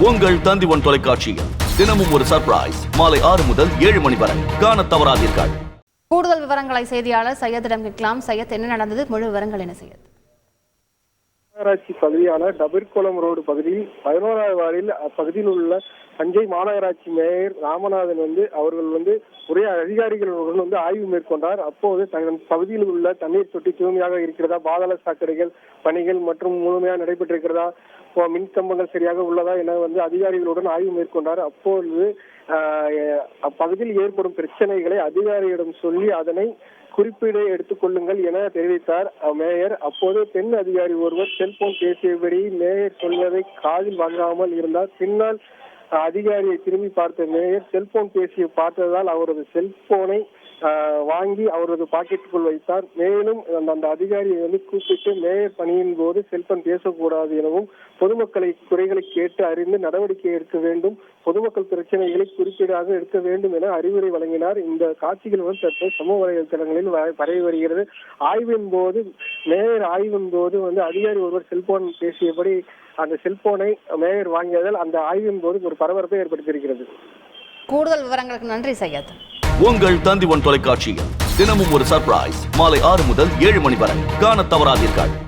உங்கள் தந்திவன் தொலைக்காட்சியில் தினமும் ஒரு சர்ப்ரைஸ் மாலை ஆறு முதல் ஏழு மணி வரை. காணத் தவறாதீர்கள். கூடுதல் விவரங்களை செய்தியாளர் சையதிடம் கேட்கலாம் சையத் என்ன நடந்தது? முழு விவரங்கள் என்ன செய்யது? மாநகராட்சி பகுதியான டபிர்குளம் ரோடு பகுதியில் பதினோராவது வார்டில் அப்பகுதியில் உள்ள தஞ்சை மாநகராட்சி மேயர் ராமநாதன் வந்து அவர்கள் வந்து உரிய அதிகாரிகளுடன் வந்து ஆய்வு மேற்கொண்டார். அப்போது தங்கள் பகுதியில் உள்ள தண்ணீர் தொட்டி தூய்மையாக இருக்கிறதா? பாதாள சாக்கடைகள் பணிகள் மற்றும் முழுமையாக நடைபெற்றிருக்கிறதா? மின் கம்பங்கள் சரியாக உள்ளதா என வந்து அதிகாரிகளுடன் ஆய்வு மேற்கொண்டார். அப்பொழுது ஆஹ், அப்பகுதியில் ஏற்படும் பிரச்சனைகளை அதிகாரியிடம் சொல்லி அதனை குறிப்பீடை எடுத்துக்கொள்ளுங்கள் என தெரிவித்தார் மேயர். அப்போது பெண் அதிகாரி ஒருவர் செல்போன் பேசியபடி மேயர் சொல்வதை காதில் வாங்காமல் இருந்தார். பின்னால் அதிகாரியை திரும்பி பார்த்த மேயர் செல்போன் பேசிய பார்த்ததால் அவரது செல்போனை வாங்கி அவரது பாக்கெட்டுக்குள் வைத்தார். மேலும் அந்த அந்த அதிகாரியை வந்து கூப்பிட்டு மேயர் பணியின் போது செல்போன் பேசக்கூடாது எனவும் பொதுமக்களை குறைகளை கேட்டு அறிந்து நடவடிக்கை எடுக்க வேண்டும் பொதுமக்கள் பிரச்சனைகளை குறிப்பீடாக எடுக்க வேண்டும் என அறிவுரை வழங்கினார். இந்த காட்சிகள் வந்து தற்போது சமூக வலைதளங்களில் பரவி வருகிறது. ஆய்வின் போது மேயர் ஆய்வின் போது வந்து அதிகாரி ஒருவர் செல்போன் பேசியபடி அந்த செல்போனை மேயர் வாங்கியதால் அந்த ஆய்வின் போது ஒரு பரபரப்பை ஏற்படுத்தியிருக்கிறது. கூடுதல் விவரங்களுக்கு நன்றி சையத். உங்கள் தந்திவன் தொலைக்காட்சியில் தினமும் ஒரு சர்ப்ரைஸ் மாலை ஆறு முதல் ஏழு மணி வரை. காணத் தவறாதீர்கள்.